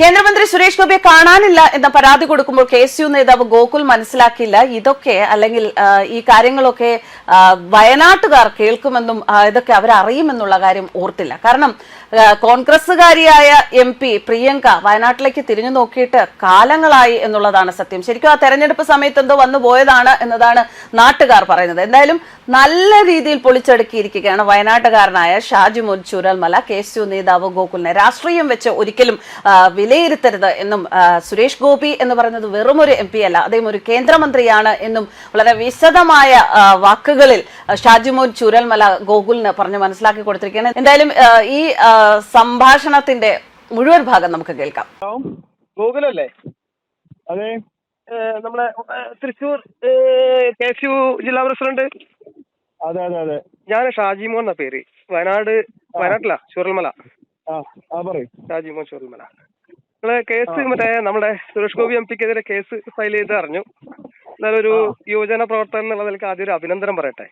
കേന്ദ്രമന്ത്രി സുരേഷ് ഗോപിയെ കാണാനില്ല എന്ന പരാതി കൊടുക്കുമ്പോൾ കെ എസ് യു നേതാവ് ഗോകുൽ മനസ്സിലാക്കിയില്ല. ഇതൊക്കെ അല്ലെങ്കിൽ ഈ കാര്യങ്ങളൊക്കെ വയനാട്ടുകാർ കേൾക്കുമെന്നും ഇതൊക്കെ അവരറിയുമെന്നുള്ള കാര്യം ഓർത്തില്ല. കാരണം കോൺഗ്രസുകാരിയായ എം പി പ്രിയങ്ക വയനാട്ടിലേക്ക് തിരിഞ്ഞു നോക്കിയിട്ട് കാലങ്ങളായി എന്നുള്ളതാണ് സത്യം. ശരിക്കും ആ തെരഞ്ഞെടുപ്പ് സമയത്ത് എന്തോ വന്നു പോയതാണ് എന്നതാണ് നാട്ടുകാർ പറയുന്നത്. എന്തായാലും നല്ല രീതിയിൽ പൊളിച്ചടുക്കിയിരിക്കുകയാണ് വയനാട്ടുകാരനായ Shajimon Chooralmala K S U നേതാവ് ഗോകുലിനെ. രാഷ്ട്രീയം വെച്ച് ഒരിക്കലും വിലയിരുത്തരുത് എന്നും സുരേഷ് ഗോപി എന്ന് പറയുന്നത് വെറും ഒരു എം പി അല്ല അദ്ദേഹം ഒരു കേന്ദ്രമന്ത്രിയാണ് എന്നും വളരെ വിശദമായ വാക്കുകളിൽ ഷാജിമോൻ ചൂരൽമല ഗോകുലിന് പറഞ്ഞ് മനസ്സിലാക്കി കൊടുത്തിരിക്കുകയാണ്. എന്തായാലും ഈ സംഭാഷണത്തിന്റെ മുഴുവൻ ഭാഗം നമുക്ക് കേൾക്കാം. ഗോകുലല്ലേ? അതെ. നമ്മളെ Thrissur Thrissur K S U ജില്ലാ പ്രസിഡന്റ്? അതെ അതെ അതെ. ഞാൻ ഷാജിമോൻ എന്ന പേര്. വയനാട് വയനാട്ടിലാ? ചുരൽമല. ആ ആ പറയൂ. ഷാജിമോൻ ചുരൽമല. നിങ്ങളെ കേസ് മറ്റേ നമ്മുടെ സുരേഷ് ഗോപി എം പിക്കെതിരെ കേസ് ഫയൽ ചെയ്ത് അറിഞ്ഞു എന്നാലും ഒരു യുവജന പ്രവർത്തകൻ എന്നുള്ള നിലയ്ക്ക് ആദ്യം ഒരു അഭിനന്ദനം പറയട്ടെ.